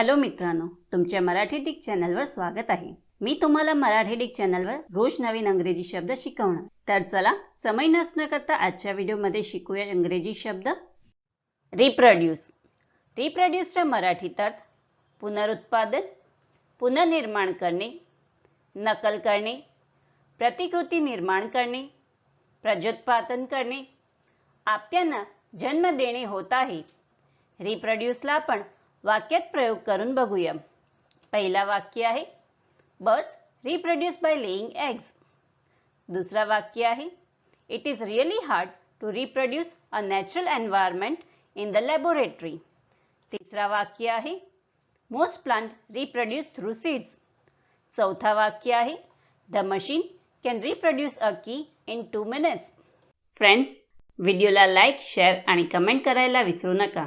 Hello मित्रांनो तुमच्या Marathi Dick चॅनलवर स्वागत आहे. मी तुम्हाला मराठी डिक चॅनलवर रोज नवीन अंग्रेजी शब्द शिकवणार. तर चला समय नसणं करता आजच्या व्हिडिओमध्ये शिकूया इंग्रजी शब्द. रिप्रोड्यूस रिप्रोड्यूसच्या मराठीत अर्थ पुनरुत्पादन पुनर्निर्माण करणे नकल करणे प्रतिकृती निर्माण करणे प्रजोत्पादन करणे आपत्यांना जन्म देणे होत आहे. रिप्रोड्यूसला आपण वाक्यात प्रयोग करून बघूया. पहिला वाक्य आहे birds reproduce by laying eggs दुसरा वाक्य आहे it is really hard to reproduce a natural environment in the laboratory तिसरा वाक्य आहे most plant reproduce through seeds चौथा वाक्य आहे the machine can reproduce a key in two minutes friends व्हिडिओला लाईक शेअर आणि कमेंट करायला विसरू नका.